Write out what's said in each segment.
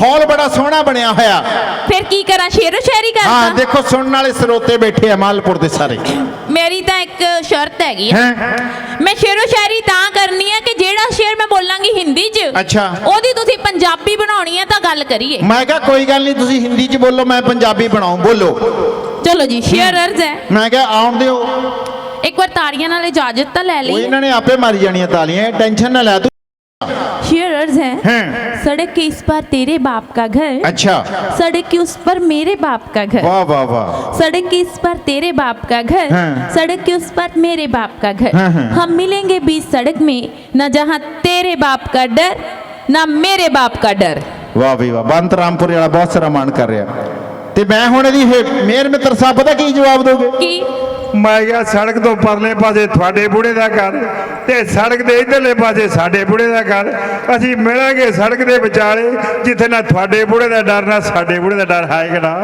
ਮਾਹੌਲ ਬੜਾ ਸੋਹਣਾ ਬਣਿਆ ਹੋਇਆ। ਫਿਰ ਕੀ ਕਰਾਂ? ਸ਼ੇਰੋ ਸ਼ਾਇਰੀ ਹਾਂ ਕਰਦਾ ਦੇਖੋ ਸੁਣਨ ਵਾਲੇ ਸਰੋਤੇ ਬੈਠੇ ਆ ਮਾਲਪੁਰ ਦੇ ਸਾਰੇ। ਮੇਰੀ ਤਾਂ ਇੱਕ ਸ਼ਰਤ ਹੈਗੀ ਹੈ ਹੈ? ਮੈਂ ਸ਼ੇਰੋ ਸ਼ਾਇਰੀ ਤਾਂ ਕਰਨੀ ਹੈ ਕਿ ਜਿਹੜਾ ਸ਼ੇਰ ਮੈਂ ਬੋਲਾਂਗੀ ਹਿੰਦੀ 'ਚ ਅੱਛਾ। ਉਹਦੀ ਤੁਸੀਂ ਪੰਜਾਬੀ ਬਣਾਉਣੀ ਹੈ ਤਾਂ ਗੱਲ ਕਰੀਏ। ਮੈਂ ਕਿਹਾ ਕੋਈ ਗੱਲ ਨਹੀਂ ਤੁਸੀਂ ਹਿੰਦੀ ਚ ਬੋਲੋ ਮੈਂ ਪੰਜਾਬੀ ਬਣਾਉਂ। ਬੋਲੋ। ਚਲੋ ਜੀ ਸ਼ੇਰ ਅਰਜ਼ ਹੈ। ਮੈਂ ਕਿਹਾ ਆਉਣ ਦਿਓ। ਇੱਕ ਵਾਰ ਤਾੜੀਆਂ ਨਾਲ ਇਜਾਜ਼ਤ ਤਾਂ ਲੈ ਉਹ ਲਈ ਇਹਨਾਂ ਨੇ ਆਪੇ ਮਾਰੀ ਜਾਣੀਆਂ ਤਾਲੀਆਂ ਟੈਨਸ਼ਨ ਨਾ ਲੈ। ਤੂੰ शेर अर्ज है हैं सड़क के इस पर तेरे बाप का घर अच्छा सड़क के उस पर मेरे बाप का घर वाह वाह वाह सड़क के इस पर तेरे बाप का घर हाँ। सड़क के उस पर मेरे बाप का घर हाँ, हाँ। हम मिलेंगे बीच सड़क में न जहाँ तेरे बाप का डर न मेरे बाप का डर ਵਾਹ ਵੀ ਵਾਹ ਬੰਤ ਰਾਮਪੁਰ ਵਾਲਾ ਬਹੁਤ ਸਾਰਾ ਮਾਣ ਕਰ ਰਿਹਾ ਤੇ ਮੈਂ ਹੁਣ ਇਹਦੀ ਹੇ- ਮੇਰ ਮਿੱਤਰ ਸਾਹਿਬ ਪਤਾ ਕੀ ਜਵਾਬ ਦੋਗੇ कि ਮੈਂ ਕਿਹਾ ਸੜਕ ਤੋਂ ਪਰਲੇ ਪਾਸੇ ਤੁਹਾਡੇ ਬੁੜੇ ਦਾ ਘਰ ਤੇ ਸੜਕ ਦੇ ਇਧਰਲੇ ਪਾਸੇ ਸਾਡੇ ਬੁੜੇ ਦਾ ਘਰ। ਅਸੀਂ ਮਿਲਾਂਗੇ ਸੜਕ ਦੇ ਵਿਚਾਲੇ ਜਿੱਥੇ ਨਾ ਤੁਹਾਡੇ ਬੁੜੇ ਦਾ ਡਰ ਨਾ ਸਾਡੇ ਬੁੜੇ ਦਾ ਡਰ ਹੈ ਕਿਡਾ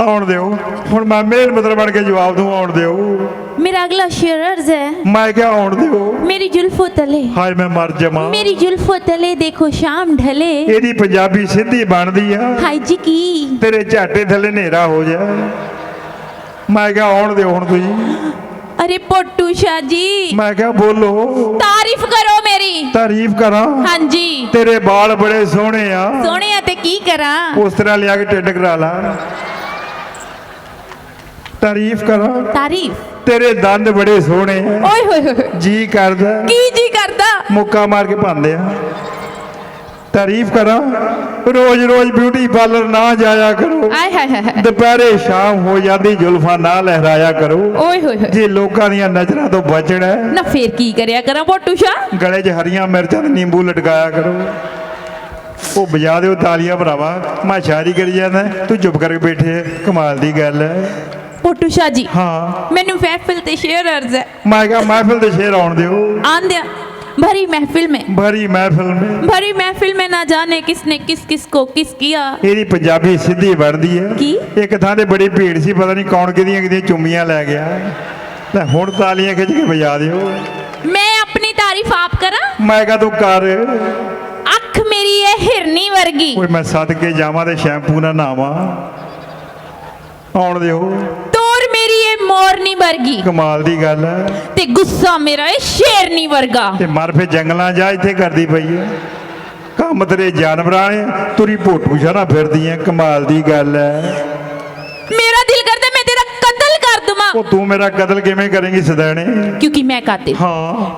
ਆਉਣ ਦਿਓ। ਹੁਣ ਮੈਂ ਮੇਲ ਮਤਲਬ ਬਣ ਕੇ ਜਵਾਬ ਦੂੰ ਆਉਣ ਦਿਓ। ਮੇਰਾ ਅਗਲਾ ਸ਼ੇਰ ਅਰਜ਼ ਹੈ। ਮੈਂ ਕਿਹਾ ਆਉਣ ਦਿਓ। ਮੇਰੀ ਜੁਲਫੋ ਤਲੇ। ਹਾਏ ਮੈਂ ਮਰ ਜਾਵਾਂ। ਮੇਰੀ ਜੁਲਫੋ ਤਲੇ ਦੇਖੋ ਸ਼ਾਮ ਢਲੇ। ਇਹਦੀ ਪੰਜਾਬੀ ਸਿੱਧੀ ਬਣਦੀ ਆ। ਹਾਈ ਜੀ ਕੀ? ਤੇਰੇ ਝਾਟੇ ਥੱਲੇ ਹਨੇਰਾ ਹੋ ਜਾ। ਮੈਂ ਕਿਹਾ ਆਉਣ ਦਿਓ ਹੁਣ ਤੁਸੀਂ। ਅਰੇ ਪੋਟੂ ਸ਼ਾਹ ਜੀ। ਮੈਂ ਕਿਹਾ ਬੋਲੋ। ਤਾਰੀਫ ਕਰੋ ਮੇਰੀ। ਤਾਰੀਫ ਕਰਾਂ। ਹਾਂਜੀ। ਤੇਰੇ ਵਾਲ ਬੜੇ ਸੋਹਣੇ ਆ। ਸੋਹਣਿਆ ਤੇ ਕੀ ਕਰਾਂ? ਉਸ ਤਰ੍ਹਾਂ ਲਿਆ ਕੇ ਟਿੱਡ ਕਰਾ ਲਾ। ਤਾਰੀਫ ਕਰਾਂ। ਤਾਰੀਫ? ਤੇਰੇ ਦੰਦ ਬੜੇ ਸੋਹਣੇ ਆ। ਓਏ ਹੋਏ ਹੋਏ ਜੀ ਕਰਦਾ। ਕੀ ਜੀ ਕਰਦਾ? ਮੁੱਕਾ ਮਾਰ ਕੇ ਪਾਉਂਦੇ ਆ। ਤਾਰੀਫ ਕਰਾਂ। ਰੋਜ਼ ਰੋਜ਼ ਬਿਊਟੀ ਪਾਰਲਰ ਨਾ ਜਾਇਆ ਕਰੋ। ਆਏ ਹਾਏ ਹਾਏ ਦੁਪਹਿਰੇ ਸ਼ਾਮ ਹੋ ਜਾਂਦੀ ਜ਼ੁਲਫਾਂ ਨਾ ਲਹਿਰਾਇਆ ਕਰੋ। ਓਏ ਹੋਏ ਹੋਏ। ਜੇ ਲੋਕਾਂ ਦੀਆਂ ਨਜ਼ਰਾਂ ਤੋਂ ਬਚਣਾ ਨਾ ਫੇਰ ਕੀ ਕਰਿਆ ਕਰਾਂ ਮੋਟੂ ਸ਼ਾ? ਗਲੇ 'ਚ ਹਰੀਆਂ ਮਿਰਚਾਂ ਤੇ ਨਿੰਬੂ ਲਟਕਾਇਆ ਕਰੋ। ਉਹ ਵਜਾ ਦਿਓ ਤਾਲੀਆਂ ਭਰਾਵਾ ਮੈਂ ਸ਼ਾਇਰੀ ਕਰੀ ਜਾਂਦਾ ਤੂੰ ਚੁੱਪ ਕਰਕੇ ਬੈਠੇ ਕਮਾਲ ਦੀ ਗੱਲ ਹੈ। ਮੋਟੂ ਸ਼ਾ ਜੀ ਹਾਂ। ਮੈਨੂੰ ਮਹਿਫਿਲ ਤੇ ਸ਼ੇਅਰ ਅਰਜ਼ ਹੈ। ਮੈਂ ਕਿਹਾ ਮਹਿਫਿਲ ਤੇ ਸ਼ੇਰ ਆਉਣ ਦਿਓ। ਆਂਦਿਆ भरी महफिल में ਭਰੀ ਮਹਿਫਿਲ ਮੇ भरी महफिल में ना जाने किसने किस किस को किस किया ਇਹਦੀ ਪੰਜਾਬੀ ਸਿੱਧੀ ਬਣਦੀ ਹੈ ਕੀ? ਇੱਕ ਥਾਂ ਤੇ ਬੜੀ ਭੀੜ ਸੀ ਪਤਾ ਨਹੀਂ ਕੌਣ ਕਿਹਦੀਆਂ ਕਿਹਦੀਆਂ ਚੁੰਮੀਆਂ ਲੈ ਗਿਆ ਲੈ ਹੁਣ ਤਾਲੀਆਂ ਖਿੱਚ ਕੇ ਵਜਾ ਦਿਓ मैं अपनी तारीफ आप करा ਮੈਂ ਕਿਹਾ ਤੂੰ ਕਰ अख मेरी है हिरनी वर्गी ਓਏ ਮੈਂ ਸਦਕੇ ਜਾਵਾਂ ਤੇ ਸ਼ੈਂਪੂ ਨਾਲ ਨਾਵਾਂ ਆਉਣ ਦਿਓ ਮੋਰਨੀ ਵਰਗੀ। ਕਮਾਲ ਦੀ ਗੱਲ ਹੈ। ਤੇ ਗੁੱਸਾ ਮੇਰਾ ਏ ਸ਼ੇਰਨੀ ਵਰਗਾ। ਤੇ ਮਰ ਫੇ ਜੰਗਲਾਂ ਜਾ ਇੱਥੇ ਕਰਦੀ ਪਈ ਹੈ। ਕੰਮ ਤੇਰੇ ਜਾਨਵਰਾਂ ਨੇ ਤੁਰੀ ਭੋਟੂ ਸ਼ਰਾ ਫਿਰਦੀ ਹੈ। ਕਮਾਲ ਦੀ ਗੱਲ ਹੈ। ਉਹ ਤੂੰ ਮੇਰਾ ਕਤਲ ਕਿਵੇਂ ਕਰੇਂਗੀ ਸਦੈਣੇ क्योंकि मैं कातिल ਹਾਂ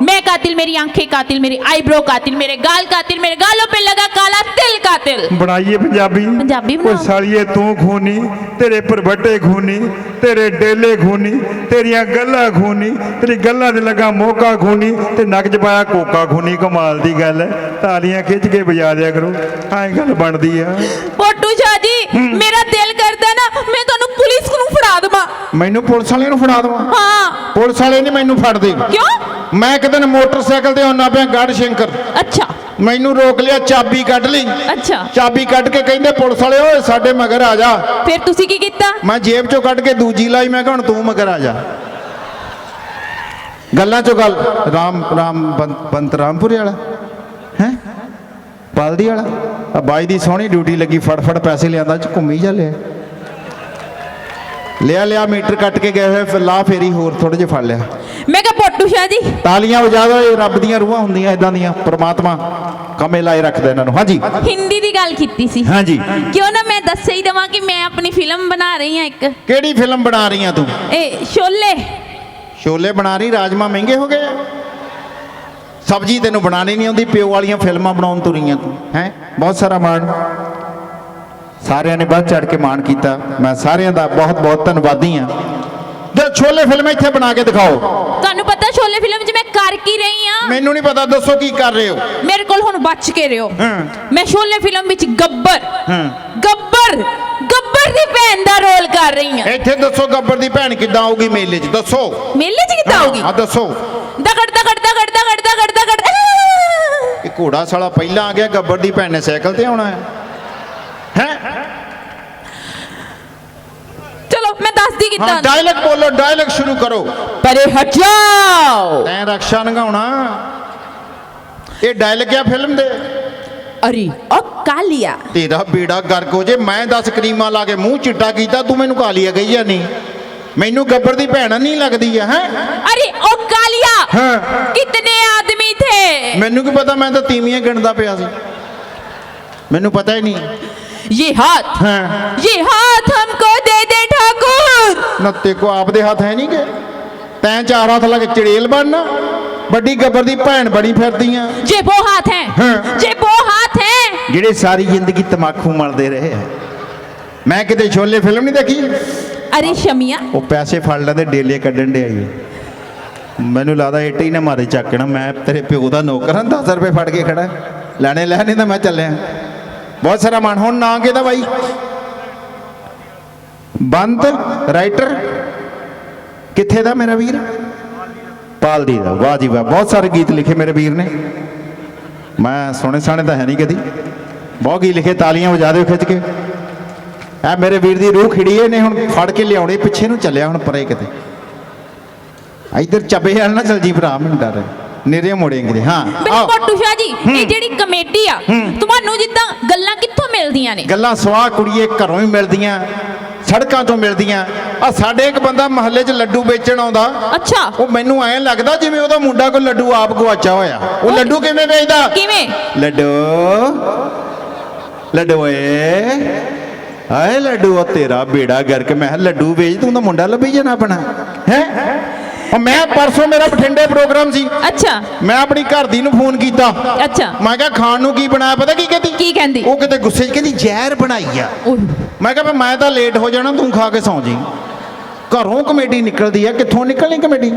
मैं कातिल मेरी आंखें कातिल मेरी आईब्रो कातिल मेरे गाल कातिल मेरे गालों पे लगा काला तिल कातिल ਬਣਾਈਏ ਪੰਜਾਬੀ ਪੰਜਾਬੀ ਓਏ ਬਣਾਓ। ਸਾਲੀਏ ਤੂੰ ਖੂਨੀ ਤੇਰੇ ਪਰਵੱਟੇ ਖੂਨੀ ਤੇਰੇ ਡੇਲੇ ਖੂਨੀ ਤੇਰੀਆਂ ਗੱਲਾਂ ਖੂਨੀ ਤੇਰੀ ਗੱਲਾਂ ਤੇ ਲੱਗਾ ਮੋਕਾ ਖੂਨੀ ਤੇ ਨੱਕ 'ਚ ਪਾਇਆ ਕੋਕਾ ਖੂਨੀ ਕਮਾਲ ਦੀ ਗੱਲ ਹੈ ਤਾਲੀਆਂ ਖਿੱਚ ਕੇ ਵਜਾ ਦਿਆ ਕਰੋ ਐਂ ਗੱਲ ਬਣਦੀ ਆ ਪੋਟੂ ਸ਼ਾਹ ਜੀ ਮੇਰਾ ਦਿਲ ਮੈਨੂੰ ਪੁਲਿਸ ਵਾਲਿਆਂ ਨੂੰ ਫੜਾ ਦਵਾਂ। ਹਾਂ। ਪੁਲਿਸ ਵਾਲੇ ਨਹੀਂ ਮੈਨੂੰ ਫੜਦੇ। ਕਿਉਂ? ਮੈਂ ਇੱਕ ਦਿਨ ਮੋਟਰਸਾਈਕਲ ਤੇ ਆਉਣਾ ਪਿਆ ਗੜ ਸ਼ੰਕਰ। ਅੱਛਾ। ਮੈਨੂੰ ਰੋਕ ਲਿਆ ਚਾਬੀ ਕੱਢ ਲਈ। ਅੱਛਾ। ਚਾਬੀ ਕੱਢ ਕੇ ਕਹਿੰਦੇ ਪੁਲਿਸ ਵਾਲੇ ਓਏ ਸਾਡੇ ਮਗਰ ਆ ਜਾ। ਫਿਰ ਤੁਸੀਂ ਕੀ ਕੀਤਾ? ਮੈਂ ਜੇਬ ਚੋਂ ਕੱਢ ਕੇ ਦੂਜੀ ਲਾਈ ਮੈਂ ਕਿਹਾ ਹੁਣ ਤੂੰ ਮਗਰ ਆ ਜਾ। ਗੱਲਾਂ ਚੋਂ ਗੱਲ ਰਾਮ ਰਾਮ ਬੰਤ- ਬੰਤ ਰਾਮਪੁਰੇ ਵਾਲਾ ਹੈ? ਬਲਦੀ ਵਾਲਾ। ਆ ਬਾਈ ਦੀ ਸੋਹਣੀ ਡਿਊਟੀ ਲੱਗੀ ਫੜ ਪੈਸੇ ਲਿਆਂਦਾ ਚ ਘੁੰਮੀ ਜਾ ਲਿਆ ਲਿਆ ਮੀਟਰ ਕੱਟ ਕੇ ਗਏ ਹੋਏ ਫਿਰ ਲਾ ਫੇਰੀ ਹੋਰ ਥੋੜੇ ਜਿਹਾ ਫੜ ਲਿਆ। ਮੈਂ ਕਿਹਾ ਪੋਟੂ ਸ਼ਾਹ ਜੀ। ਤਾਲੀਆਂ ਵਜਾ ਦੋ ਇਹ ਰੱਬ ਦੀਆਂ ਰੂਹਾਂ ਹੁੰਦੀਆਂ ਇਦਾਂ ਦੀਆਂ ਪ੍ਰਮਾਤਮਾ ਕਮੇ ਲਾਏ ਰੱਖਦਾ ਇਹਨਾਂ ਨੂੰ। ਹਾਂਜੀ। ਹਿੰਦੀ ਦੀ ਗੱਲ ਕੀਤੀ ਸੀ। ਹਾਂਜੀ। ਕਿਉਂ ਨਾ ਮੈਂ ਦੱਸ ਹੀ ਦਵਾਂ ਕਿ ਮੈਂ ਆਪਣੀ ਫਿਲਮ ਬਣਾ ਰਹੀ ਹਾਂ ਇੱਕ। ਕਿਹੜੀ ਫਿਲਮ ਬਣਾ ਰਹੀ ਆ ਤੂੰ? ਇਹ ਸ਼ੋਲੇ ਛੋਲੇ ਬਣਾ ਰਹੀ ਰਾਜਮਾ ਮਹਿੰਗੇ ਹੋ ਗਏ? ਸਬਜ਼ੀ ਤੈਨੂੰ ਬਣਾਣੀ ਨਹੀਂ ਆਉਂਦੀ ਪਿਓ ਵਾਲੀਆਂ ਫਿਲਮਾਂ ਬਣਾਉਣ ਤੁਰੀਆਂ ਤੂੰ ਹੈ? ਬਹੁਤ ਸਾਰਾ ਮਾਣ। ਸਾਰਿਆਂ ਨੇ ਵੱਧ ਚੜ ਕੇ ਮਾਣ ਕੀਤਾ। ਮੈਂ ਸਾਰਿਆਂ ਦਾ ਬਹੁਤ ਬਹੁਤ ਧੰਨਵਾਦੀ ਆ ਜੇ ਛੋਲੇ ਫਿਲਮ ਇੱਥੇ ਬਣਾ ਕੇ ਦਿਖਾਓ। ਤੁਹਾਨੂੰ ਪਤਾ ਸ਼ੋਲੇ ਫਿਲਮ 'ਚ ਮੈਂ ਕਰ ਕੀ ਰਹੀ ਹਾਂ? ਮੈਨੂੰ ਨਹੀਂ ਪਤਾ ਦੱਸੋ ਕੀ ਕਰ ਰਹੇ ਹੋ? ਮੇਰੇ ਕੋਲ ਹੁਣ ਬਚ ਕੇ ਰਿਓ ਹਾਂ। ਮੈਂ ਸ਼ੋਲੇ ਫਿਲਮ ਵਿੱਚ ਗੱਬਰ ਹਾਂ। ਗੱਬਰ ਗੱਬਰ ਦੀ ਭੈਣ ਦਾ ਰੋਲ ਕਰ ਰਹੀ ਹਾਂ। ਇੱਥੇ ਦੱਸੋ ਗੱਬਰ ਦੀ ਭੈਣ ਕਿੱਦਾਂ ਆਊਗੀ ਮੇਲੇ 'ਚ ਦੱਸੋ। ਮੇਲੇ 'ਚ ਕਿੱਦਾਂ ਆਉਗੀ ਹਾਂ ਦੱਸੋ। ਦਗੜ ਦਗੜ ਦਗੜ ਦਗੜ ਦਗੜ ਦਗੜ! ਇਹ ਘੋੜਾ ਸਾਲਾ ਪਹਿਲਾਂ ਆ ਗਿਆ ਗੱਬਰ ਦੀ ਭੈਣ ਨੇ ਸਾਈਕਲ ਤੇ ਆਉਣਾ ਹੈ। ਹੈ? ਚਲੋ ਮੈਂ ਦੱਸਦੀ ਹਾਂ ਕਿੱਦਾਂ ਡਾਇਲੌਗ ਬੋਲੋ ਡਾਇਲੌਗ ਸ਼ੁਰੂ ਕਰੋ ਪਰੇ ਹਟ ਜਾਓ ਤੈਂ ਰਕਸ਼ਾ ਨਗਾਉਣਾ ਇਹ ਡਾਇਲੌਗ ਆ ਫਿਲਮ ਦੇ अरे ओ कालिया ਤੇਰਾ ਬੇੜਾ ਗਰਕ ਹੋ ਜੇ ਮੈਂ 10 ਕਰੀਮਾਂ ਲਾ ਕੇ ਮੂੰਹ ਚਿੱਟਾ ਕੀਤਾ ਤੂੰ ਮੈਨੂੰ ਕਾਲੀਆ ਕਹੀ ਜਾਨੀ ਮੈਨੂੰ ਗੱਬਰ ਦੀ ਭੈਣ ਨਹੀਂ ਲੱਗਦੀ ਆ ਹੈ अरे ओ कालिया हाँ। कितने आदमी थे ਮੈਨੂੰ ਕੀ ਪਤਾ ਮੈਂ ਤਾਂ ਤੀਵੀਆਂ ਗਿਣਦਾ ਪਿਆ ਸੀ ਮੈਨੂੰ ਪਤਾ ਹੀ ਨਹੀਂ ये हाथ ਹਾਂ ये हाथ हमको दे दे ठाकुर ਨਾ ਤੇ ਕੋ ਆਪਦੇ ਹੱਥ ਹੈ ਨਹੀਂ ਕਿ ਤੈਂ ਚਾਰ ਹੱਥ ਲਾ ਕੇ ਚੜੇਲ ਬਣਨਾ? ਵੱਡੀ ਗੱਬਰ ਦੀ ਭੈਣ ਬਣੀ ਫਿਰਦੀ ਆ ਜੇ ਉਹ ਹੱਥ ਹੈ ਜੇ ਉਹ ਹੱਥ ਹੈ। ਜਿਹੜੇ ਸਾਰੀ ਜ਼ਿੰਦਗੀ ਤਮਾਕੂ ਮਲਦੇ ਰਹੇ ਆ ਮੈਂ ਕਿਤੇ ਛੋਲੇ ਫਿਲਮ ਨਹੀਂ ਦੇਖੀ? ਅਰੇ ਸ਼ਮੀਆਂ। ਉਹ ਪੈਸੇ ਫੜ ਲੈਂਦੇ ਡੇਲੇ ਕੱਢਣ ਦੇ ਆਈ ਮੈਨੂੰ ਲੱਗਦਾ ਇੱਟ ਹੀ ਨਾ ਮਾਰੇ ਚੱਕਣਾ ਮੈਂ ਤੇਰੇ ਪਿਓ ਦਾ ਨੌਕਰਾਂ 10 ਰੁਪਏ ਫੜ ਕੇ ਖੜਾ। ਲੈਣੇ ਲੈਣੇ ਤਾਂ ਮੈਂ ਚੱਲਿਆ। ਬਹੁਤ ਸਾਰਾ ਮਨ ਹੁਣ ਨਾ ਕਿਹਦਾ ਬਾਈ। ਬੰਦ ਰਾਈਟਰ ਕਿੱਥੇ ਦਾ ਮੇਰਾ ਵੀਰ? ਪਾਲਦੀ ਦਾ। ਵਾਹ ਜੀ ਵਾਹ ਬਹੁਤ ਸਾਰੇ ਗੀਤ ਲਿਖੇ ਮੇਰੇ ਵੀਰ ਨੇ। ਮੈਂ ਸੁਣੇ ਸਾਣੇ ਤਾਂ ਹੈ ਨਹੀਂ ਕਦੀ। ਬਹੁਤ ਗੀਤ ਲਿਖੇ ਤਾਲੀਆਂ ਵਜਾ ਦਿਓ ਖਿੱਚ ਕੇ। ਆ ਮੇਰੇ ਵੀਰ ਦੀ ਰੂਹ ਖਿੜੀ ਏ ਨੇ ਹੁਣ ਫੜ ਕੇ ਲਿਆਉਣੇ ਪਿੱਛੇ ਨੂੰ ਚੱਲਿਆ ਹੁਣ ਪਰੇ ਕਿਤੇ। ਇੱਧਰ ਚੱਬੇ ਵਾਲ ਨਾ ਚਲ ਜੀ ਭਰਾ ਮੈਨੂੰ ਡਰ ਹੈ। ਨੇਰੇ ਮੋੜੇਂਗੇ ਹਾਂ ਬਿਲ ਆਓ। ਪੋਟੂ ਸ਼ਾਹ ਜੀ ਇਹ ਜਿਹੜੀ ਕਮੇਟੀ ਆ ਤੁਹਾਨੂੰ ਜਿੱਦਾਂ ਗੱਲਾਂ ਕਿੱਥੋਂ ਮਿਲਦੀਆਂ ਨੇ? ਗੱਲਾਂ ਸਵਾਹ ਕੁੜੀਏ ਘਰੋਂ ਹੀ ਮਿਲਦੀਆਂ। ਸੜਕਾਂ ਤੋਂ ਮਿਲਦੀਆਂ। ਆ ਸਾਡੇ ਇੱਕ ਬੰਦਾ ਮਹੱਲੇ 'ਚ ਲੱਡੂ ਵੇਚਣ ਆਉਂਦਾ। ਅੱਛਾ। ਉਹ ਮੈਨੂੰ ਐਂ ਲੱਗਦਾ ਜਿਵੇਂ ਉਹਦਾ ਮੁੰਡਾ ਕੋਈ ਲੱਡੂ ਆਪ ਗਵਾਚਾ ਹੋਇਆ। ਉਹ ਲੱਡੂ ਕਿਵੇਂ ਵੇਚਦਾ? ਕਿਵੇਂ? ਲੱਡੂ। ਲੱਡੂ ਏ ਆਏ ਲੱਡੂ ਉਹ ਤੇਰਾ ਬੇੜਾ ਗਰਕ। ਮੈਂ ਲੱਡੂ ਵੇਚ ਤੂੰ ਤਾਂ ਮੁੰਡਾ ਲੱਭੀ ਜਾਣਾ ਆਪਣਾ। ਹੈ? ਉਹ ਮੈਂ ਪਰਸੋਂ ਮੇਰਾ ਬਠਿੰਡੇ ਪ੍ਰੋਗਰਾਮ ਸੀ। ਅੱਛਾ। ਮੈਂ ਆਪਣੀ ਘਰ ਦੀ ਨੂੰ ਫੋਨ ਕੀਤਾ। ਅੱਛਾ। ਮੈਂ ਕਿਹਾ ਖਾਣ ਨੂੰ ਕੀ ਬਣਾਇਆ? ਪਤਾ ਕੀ ਕਹਿੰਦੀ? ਕੀ ਕਹਿੰਦੀ? ਉਹ ਕਿਤੇ ਗੁੱਸੇ 'ਚ ਕਹਿੰਦੀ ਜ਼ਹਿਰ ਬਣਾਈ ਆ। ਮੈਂ ਕਿਹਾ ਮੈਂ ਤਾਂ ਲੇਟ ਹੋ ਜਾਣਾ ਤੂੰ ਖਾ ਕੇ ਸੌਂ ਜੀ। ਘਰੋਂ ਕਮੇਡੀ ਨਿਕਲਦੀ ਆ। ਕਿੱਥੋਂ ਨਿਕਲਣੀ ਕਮੇਡੀ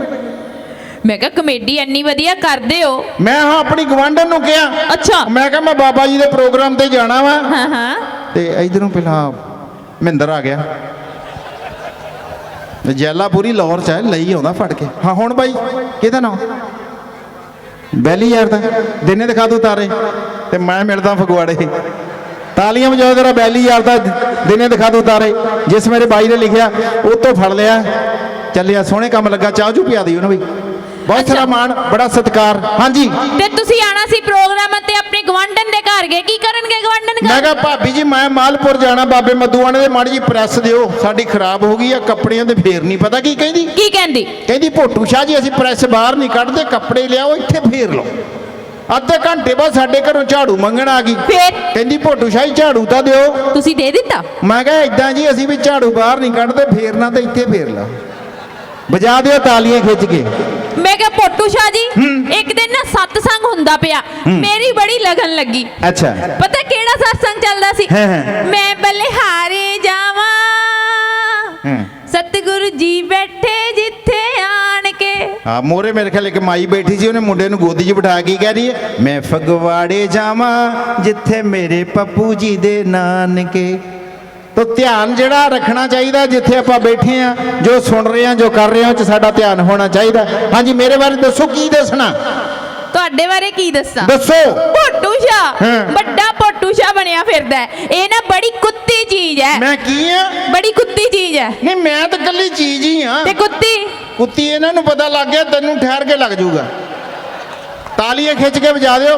ਮੈਂ ਕਿਹਾ ਕਮੇਡੀ ਇੰਨੀ ਵਧੀਆ ਕਰਦੇ ਹੋ? ਮੈਂ ਹਾਂ ਆਪਣੀ ਗਵਾਂਢਣ ਨੂੰ ਕਿਹਾ। ਅੱਛਾ। ਮੈਂ ਕਿਹਾ ਮੈਂ ਬਾਬਾ ਜੀ ਦੇ ਪ੍ਰੋਗਰਾਮ ਤੇ ਜਾਣਾ ਵਾ। ਹਾਂ ਹਾਂ। ਤੇ ਇਧਰੋਂ ਪਹਿਲਾਂ ਮਹਿੰਦਰ ਆ ਗਿਆ। ਜੈਲਾ ਪੂਰੀ ਲਾਹੌਰ ਚ ਹੈ ਲਈ ਆਉਂਦਾ ਫੜ ਕੇ। ਹਾਂ ਹੁਣ ਬਾਈ। ਕਿਹਦਾ ਨਾਮ? ਬੈਲੀ ਯਾਰ ਦਾ। ਦਿਨੇ ਦਿਖਾ ਦੂ ਤਾਰੇ। ਤੇ ਮੈਂ ਮਿਲਦਾ ਫਗਵਾੜੇ। ਤਾਲੀਆਂ ਵਜਾਓ ਤੇਰਾ ਬੈਲੀ ਯਾਰ ਦਾ। ਦਿਨੇ ਦਿਖਾ ਦੂ ਤਾਰੇ। ਜਿਸ ਮੇਰੇ ਬਾਈ ਨੇ ਲਿਖਿਆ ਉਹ ਤੋਂ ਫੜ ਲਿਆ। ਚੱਲਿਆ ਸੋਹਣੇ ਕੰਮ ਲੱਗਾ। ਚਾਹ ਚੂ ਪਿਆ ਦੀ ਉਹਨੂੰ ਵੀ। ਬਹੁਤ ਸਾਰਾ ਮਾਣ ਬੜਾ ਸਤਿਕਾਰ। ਹਾਂਜੀ। ਤੇ ਤੁਸੀਂ ਆਣਾ ਸੀ ਪ੍ਰੋਗਰਾਮ ਤੇ ਆਪਣੇ ਗਵਾਂਢਣ ਦੇ ਘਰ ਗਏ। ਕੀ ਕਰਨਗੇ ਗਵਾਂਢਣ ਮੈਂ ਕਿਹਾ ਭਾਬੀ ਜੀ ਮੈਂ ਮਾਲਪੁਰ ਜਾਣਾ। ਬਾਬੇ ਮੱਦੂਆਣੇ ਦੇ ਮਾੜੀ ਜੀ ਪ੍ਰੈਸ ਦਿਓ। ਸਾਡੀ ਖਰਾਬ ਹੋ ਗਈ ਆ ਕੱਪੜਿਆਂ ਦੇ ਫੇਰ ਨਹੀਂ ਪਤਾ। ਕੀ ਕਹਿੰਦੀ? ਕੀ ਕਹਿੰਦੀ? ਕਹਿੰਦੀ ਭੋਟੂ ਸ਼ਾਹ ਜੀ ਅਸੀਂ ਪ੍ਰੈਸ ਬਾਹਰ ਨਹੀਂ ਕੱਢਦੇ। ਕੱਪੜੇ ਲਿਆਓ ਇੱਥੇ ਫੇਰ ਲਓ। ਅੱਧੇ ਘੰਟੇ ਬਾਅਦ ਸਾਡੇ ਘਰੋਂ ਝਾੜੂ ਮੰਗਣ ਆ ਗਈ। ਫੇਰ? ਕਹਿੰਦੀ ਭੋਟੂ ਸ਼ਾਹ ਜੀ ਝਾੜੂ ਤਾਂ ਦਿਓ। ਤੁਸੀਂ ਦੇ ਦਿੱਤਾ? ਮੈਂ ਕਿਹਾ ਇਦਾਂ ਜੀ ਅਸੀਂ ਵੀ ਝਾੜੂ ਬਾਹਰ ਨਹੀਂ ਕੱਢਦੇ। ਫੇਰਨਾ ਤੇ ਇੱਥੇ ਫੇਰ ਲਾ। ਵਜਾ ਦਿਓ ਤਾਲੀਆਂ ਖਿੱਚ ਕੇ। ਮੈਂ ਕਿਹਾ ਪੋਟੂ ਸ਼ਾਹ ਜੀ ਇੱਕ ਦਿਨ ਨਾ ਸਤਸੰਗ ਹੁੰਦਾ ਪਿਆ। ਮੇਰੀ ਬੜੀ ਲਗਨ ਲੱਗੀ। ਅੱਛਾ। ਪਤਾ ਕਿਹੜਾ ਸਤਸੰਗ ਚੱਲਦਾ ਸੀ। ਮੈਂ ਬਲਿਹਾਰੇ ਜਾਵਾਂ। ਸਤਿਗੁਰੂ ਜੀ ਬੈਠੇ ਜਿੱਥੇ ਆਣ ਕੇ। ਹਾਂ ਮੋਰੇ ਮੇਰੇ ਖਿਆਲ ਇੱਕ ਮਾਈ ਬੈਠੀ ਸੀ ਉਹਨੇ ਮੁੰਡੇ ਨੂੰ ਗੋਦੀ 'ਚ ਬਿਠਾ ਕੇ ਕਹਿ ਰਹੀ ਹੈ ਮੈਂ ਫਗਵਾੜੇ ਜਾਵਾਂ ਜਿੱਥੇ ਮੇਰੇ ਪੱਪੂ ਜੀ ਦੇ ਨਾਨਕੇ ਤੋ ਧਿਆਨ ਜਿਹੜਾ ਰੱਖਣਾ ਚਾਹੀਦਾ ਜਿੱਥੇ ਆਪਾਂ ਬੈਠੇ ਆ ਜੋ ਸੁਣ ਰਹੇ ਆ ਜੋ ਕਰ ਰਹੇ ਆ ਉਹ 'ਚ ਸਾਡਾ ਧਿਆਨ ਹੋਣਾ ਚਾਹੀਦਾ। ਹਾਂਜੀ ਮੇਰੇ ਬਾਰੇ ਦੱਸੋ ਕੀ ਦੱਸਣਾ? ਤੁਹਾਡੇ ਬਾਰੇ ਕੀ ਦੱਸਾਂ? ਦੱਸੋ। ਪੋਟੂ ਹਾਂ। ਵੱਡਾ ਪੋਟੂ ਸ਼ਾਹ ਬਣਿਆ ਫਿਰਦਾ। ਇਹ ਨਾ ਬੜੀ ਕੁੱਤੀ ਚੀਜ਼ ਹੈ। ਮੈਂ ਕੀ ਆ? ਬੜੀ ਕੁੱਤੀ ਚੀਜ਼ ਹੈ। ਨਹੀਂ ਮੈਂ ਤਾਂ ਕੱਲੀ ਚੀਜ਼ ਹੀ ਆ। ਤੇ ਕੁੱਤੀ? ਕੁੱਤੀ ਇਹਨਾਂ ਨੂੰ ਪਤਾ ਲੱਗ ਗਿਆ ਤੈਨੂੰ ਠਹਿਰ ਕੇ ਲੱਗ ਜਾਊਗਾ। ਤਾਲੀਆਂ ਖਿੱਚ ਕੇ ਵਜਾ ਦਿਓ।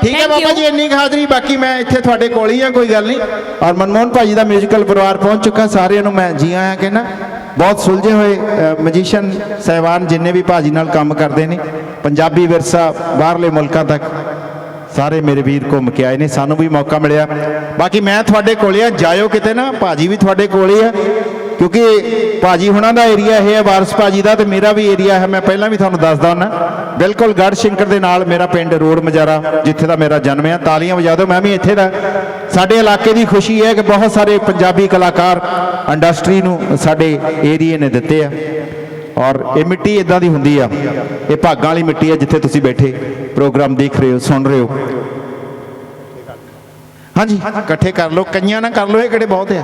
ਠੀਕ ਹੈ ਬਾਬਾ. ਜੀ ਇੰਨੀ ਹਾਜ਼ਰੀ ਬਾਕੀ ਮੈਂ ਇੱਥੇ ਤੁਹਾਡੇ ਕੋਲ ਹੀ ਆ ਕੋਈ ਗੱਲ ਨਹੀਂ। ਔਰ ਮਨਮੋਹਨ ਭਾਜੀ ਦਾ ਮਿਊਜ਼ੀਕਲ ਪਰਿਵਾਰ ਪਹੁੰਚ ਚੁੱਕਾ ਸਾਰਿਆਂ ਨੂੰ ਮੈਂ ਜੀ ਆਇਆਂ ਕਹਿਣਾ ਬਹੁਤ ਸੁਲਝੇ ਹੋਏ ਮਜੀਸ਼ੀਅਨ ਸਹਿਬਾਨ ਜਿੰਨੇ ਵੀ ਭਾਜੀ ਨਾਲ ਕੰਮ ਕਰਦੇ ਨੇ ਪੰਜਾਬੀ ਵਿਰਸਾ ਬਾਹਰਲੇ ਮੁਲਕਾਂ ਤੱਕ ਸਾਰੇ ਮੇਰੇ ਵੀਰ ਘੁੰਮ ਕੇ ਆਏ ਨੇ ਸਾਨੂੰ ਵੀ ਮੌਕਾ ਮਿਲਿਆ। ਬਾਕੀ ਮੈਂ ਤੁਹਾਡੇ ਕੋਲੇ ਆ ਜਾਇਓ ਕਿਤੇ ਨਾ ਭਾਜੀ ਵੀ ਤੁਹਾਡੇ ਕੋਲੇ ਆ। ਕਿਉਂਕਿ ਭਾਜੀ ਹੁਣਾਂ ਦਾ ਏਰੀਆ ਇਹ ਹੈ, ਵਾਰਸ ਭਾਜੀ ਦਾ ਤੇ ਮੇਰਾ ਵੀ ਏਰੀਆ ਹੈ। ਮੈਂ ਪਹਿਲਾਂ ਵੀ ਤੁਹਾਨੂੰ ਦੱਸਦਾ ਹੁੰਦਾ। ਬਿਲਕੁਲ ਗੜ ਸ਼ੰਕਰ ਦੇ ਨਾਲ ਮੇਰਾ ਪਿੰਡ ਰੋਡ ਮਜਾਰਾ, ਜਿੱਥੇ ਦਾ ਮੇਰਾ ਜਨਮ ਹੈ ਤਾਲੀਆਂ ਵਜਾ ਦਿਓ, ਮੈਂ ਵੀ ਇੱਥੇ ਦਾ। ਸਾਡੇ ਇਲਾਕੇ ਦੀ ਖੁਸ਼ੀ ਹੈ ਕਿ ਬਹੁਤ ਸਾਰੇ ਪੰਜਾਬੀ ਕਲਾਕਾਰ ਇੰਡਸਟਰੀ ਨੂੰ ਸਾਡੇ ਏਰੀਏ ਨੇ ਦਿੱਤੇ ਆ। ਔਰ ਇਹ ਮਿੱਟੀ ਇਦਾਂ ਦੀ ਹੁੰਦੀ ਆ। ਇਹ ਭਾਗਾਂ ਵਾਲੀ ਮਿੱਟੀ ਆ ਜਿੱਥੇ ਤੁਸੀਂ ਬੈਠੇ, ਪ੍ਰੋਗਰਾਮ ਦੇਖ ਰਹੇ ਹੋ, ਸੁਣ ਰਹੇ ਹੋ। ਹਾਂਜੀ, ਇਕੱਠੇ ਕਰ ਲਓ। ਕਈਆਂ ਨਾ ਕਰ ਲਓ, ਇਹ ਕਿਹੜੇ ਬਹੁਤ ਆ।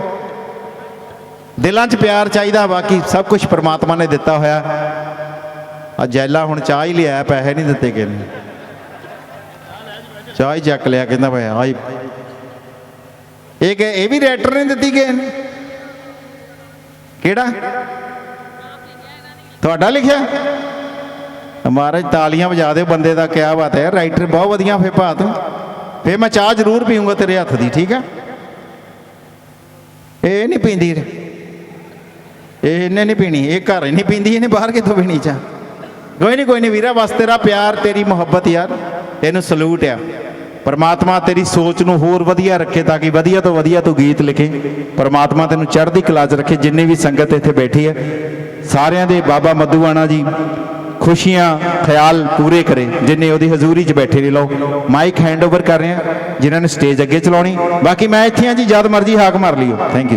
ਦਿਲਾਂ 'ਚ ਪਿਆਰ ਚਾਹੀਦਾ, ਬਾਕੀ ਸਭ ਕੁਝ ਪ੍ਰਮਾਤਮਾ ਨੇ ਦਿੱਤਾ ਹੋਇਆ। ਆ ਜੈਲਾ ਹੁਣ ਚਾਹ ਹੀ ਲਿਆ, ਪੈਸੇ ਨਹੀਂ ਦਿੱਤੇ ਗਏ ਨੇ। ਚਾਹ ਹੀ ਚੱਕ ਲਿਆ, ਕਹਿੰਦਾ ਭਾਈ ਆਈ ਇਹ ਕਿ ਇਹ ਵੀ ਰੈਟਰ ਨੇ ਦਿੱਤੀ ਗਏ ਕਿਹੜਾ? ਤੁਹਾਡਾ ਲਿਖਿਆ? ਮਹਾਰਾਜ ਤਾਲੀਆਂ ਵਜਾ ਦਿਓ ਬੰਦੇ ਦਾ, ਕਿਆ ਬਾਤ ਹੈ। ਰਾਈਟਰ ਬਹੁਤ ਵਧੀਆ ਫੇ ਭਾ ਤੂੰ ਫੇ ਮੈਂ ਚਾਹ ਜ਼ਰੂਰ ਪੀਊਂਗਾ ਤੇਰੇ ਹੱਥ ਦੀ, ਠੀਕ ਹੈ ਇਹ ਨਹੀਂ ਪੀਂਦੀ। ਇਹ ਇਹਨੇ ਨਹੀਂ ਪੀਣੀ, ਇਹ ਘਰ ਹੀ ਨਹੀਂ ਪੀਂਦੀ, ਇਹਨੇ ਬਾਹਰ ਕਿੱਥੋਂ ਪੀਣੀ ਚਾ ਕੋਈ ਨਹੀਂ ਕੋਈ ਨਹੀਂ, ਵੀਰਾ, ਬਸ ਤੇਰਾ ਪਿਆਰ, ਤੇਰੀ ਮੁਹੱਬਤ ਯਾਰ ਤੈਨੂੰ ਸਲੂਟ ਆ। ਪਰਮਾਤਮਾ ਤੇਰੀ ਸੋਚ ਨੂੰ ਹੋਰ ਵਧੀਆ ਰੱਖੇ ਤਾਂ ਕਿ ਵਧੀਆ ਤੋਂ ਵਧੀਆ ਤੂੰ ਗੀਤ ਲਿਖੇ। ਪਰਮਾਤਮਾ ਤੈਨੂੰ ਚੜ੍ਹਦੀ ਕਲਾ 'ਚ ਰੱਖੇ, ਜਿੰਨੀ ਵੀ ਸੰਗਤ ਇੱਥੇ ਬੈਠੀ ਹੈ। ਸਾਰਿਆਂ ਦੇ ਬਾਬਾ ਮਧੂਆਣਾ ਜੀ, ਖੁਸ਼ੀਆਂ, ਖਿਆਲ ਪੂਰੇ ਕਰੇ, ਜਿੰਨੇ ਉਹਦੀ ਹਜ਼ੂਰੀ 'ਚ ਬੈਠੇ ਨੇ, ਲਓ ਮਾਈਕ ਹੈਂਡਓਵਰ ਕਰ ਰਹੇ ਆ, ਜਿਨ੍ਹਾਂ ਨੇ ਸਟੇਜ ਅੱਗੇ ਚਲਾਉਣੀ। ਬਾਕੀ ਮੈਂ ਇੱਥੇ ਆ ਜੀ, ਜਦ ਮਰਜ਼ੀ ਹਾਕ ਮਾਰ ਲਿਓ। Thank you